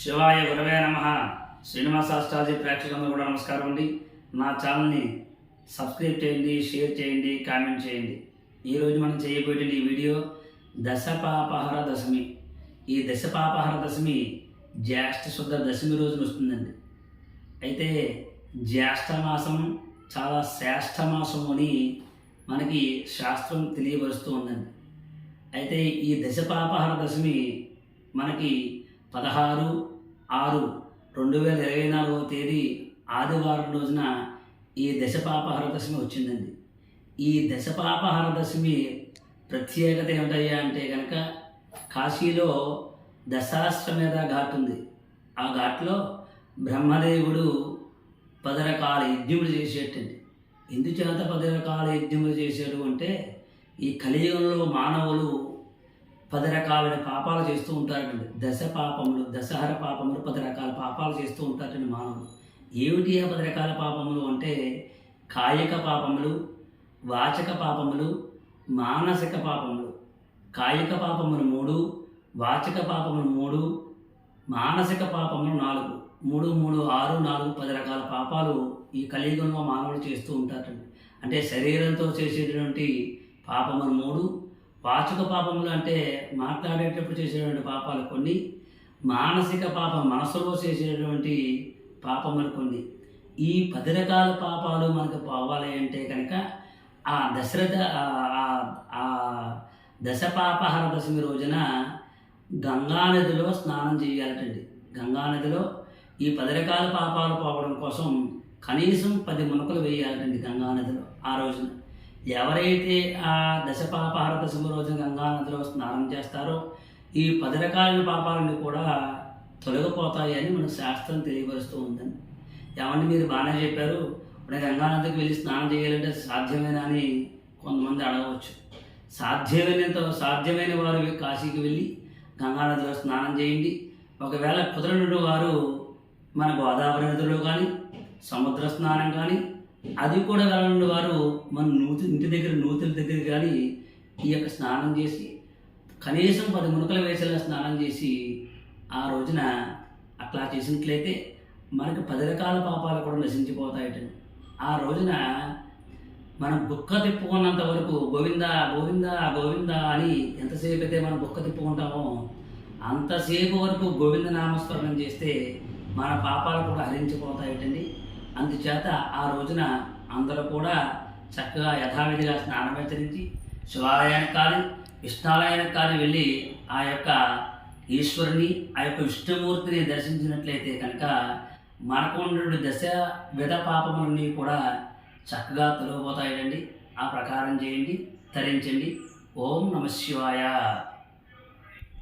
శివాయ గురవే నమ. శ్రీనివాసాష్టాజీ ప్రేక్షకులందరూ కూడా నమస్కారం అండి. నా ఛానల్ని సబ్స్క్రైబ్ చేయండి షేర్ చేయండి కామెంట్ చేయండి. ఈరోజు మనం చేయబోయే ఈ వీడియో దశపాపహర దశమి. ఈ దశపాపహర దశమి జ్యేష్ఠ శుద్ధ దశమి రోజున వస్తుందండి. అయితే జ్యేష్ఠ మాసం చాలా శ్రేష్ఠ మాసం అని మనకి శాస్త్రం తెలియపరుస్తూ ఉందండి. అయితే ఈ దశపాపహర దశమి మనకి పదహారు ఆరు రెండు వేల ఇరవై నాలుగవ తేదీ ఆదివారం రోజున ఈ దశపాపహర దశమి వచ్చిందండి. ఈ దశపాపహర దశమి ప్రత్యేకత ఏమిటయ్యా అంటే కనుక కాశీలో దశాశ్వమేధ ఘాట్ ఉంది. ఆ ఘాట్లో బ్రహ్మదేవుడు పది రకాల యజ్ఞములు చేసేటండి. ఎందుచేత పది రకాల యజ్ఞములు చేశాడు అంటే ఈ కలియుగంలో మానవులు పది రకాలైన పాపాలు చేస్తూ ఉంటారండి. దశ పాపములు దశహర పాపములు పది రకాల పాపాలు చేస్తూ ఉంటారండి మానవులు. ఏమిటి ఆ పది రకాల పాపములు అంటే కాయిక పాపములు వాచక పాపములు మానసిక పాపములు. కాయిక పాపములు మూడు వాచక పాపములు మూడు మానసిక పాపములు నాలుగు. మూడు మూడు ఆరు నాలుగు పది రకాల పాపాలు ఈ కలియుగంలో మానవులు చేస్తూ ఉంటారండి. అంటే శరీరంతో చేసేటువంటి పాపములు మూడు వాచక పాపములు అంటే మాట్లాడేటప్పుడు చేసేటువంటి పాపాలు కొన్ని మానసిక పాపం మనసులో చేసేటువంటి పాపములు కొన్ని. ఈ పది రకాల పాపాలు మనకు పోవాలి అంటే కనుక ఆ దశరథ ఆ- దశ పాపహర దశమి రోజున గంగానదిలో స్నానం చేయాలటండి. గంగానదిలో ఈ పది రకాల పాపాలు పోవడం కోసం కనీసం పది మునకలు వేయాలటండి గంగానదిలో ఆ రోజున. ఎవరైతే ఆ దశపాపహార రోజు గంగా గంగానదిలో స్నానం చేస్తారో ఈ పది రకాలైన పాపాలన్నీ కూడా తొలగిపోతాయి అని మన శాస్త్రం తెలియపరుస్తూ ఉందండి. ఏమంటే మీరు బాగానే చెప్పారు ఇప్పుడు గంగానదికి వెళ్ళి స్నానం చేయాలంటే సాధ్యమేనా అని కొంతమంది అడగవచ్చు. సాధ్యమైనంత సాధ్యమైన వారు కాశీకి వెళ్ళి గంగానదిలో స్నానం చేయండి. ఒకవేళ కుదరని వారు మన గోదావరి నదిలో కానీ సముద్ర స్నానం కానీ అది కూడా వెళ్ళని వారు. మన నూతి ఇంటి దగ్గర నూతుల దగ్గర కానీ ఈ యొక్క స్నానం చేసి కనీసం పది మునకల వేసేలా స్నానం చేసి ఆ రోజున అట్లా చేసినట్లయితే మనకు పది రకాల పాపాలు కూడా నశించిపోతాయటండి ఆ రోజున మనం బుక్క తిప్పుకున్నంత వరకు గోవింద గోవింద గోవింద అని ఎంతసేపు అయితే మనం బుక్క తిప్పుకుంటామో అంతసేపు వరకు గోవింద నామస్మరణం చేస్తే మన పాపాలు కూడా హరించిపోతాయటండి. అందుచేత ఆ రోజున అందరూ కూడా చక్కగా యథావిధిగా స్నానమాచరించి శివాలయానికి కానీ విష్ణాలయానికి కానీ వెళ్ళి ఆ యొక్క ఈశ్వరుని ఆ యొక్క విష్ణుమూర్తిని దర్శించినట్లయితే కనుక మనకు ఉన్నటువంటి దశ విధ పాపములన్నీ కూడా చక్కగా తొలగిపోతాయండి. ఆ ప్రకారం చేయండి తరించండి ఓం నమ శివాయ.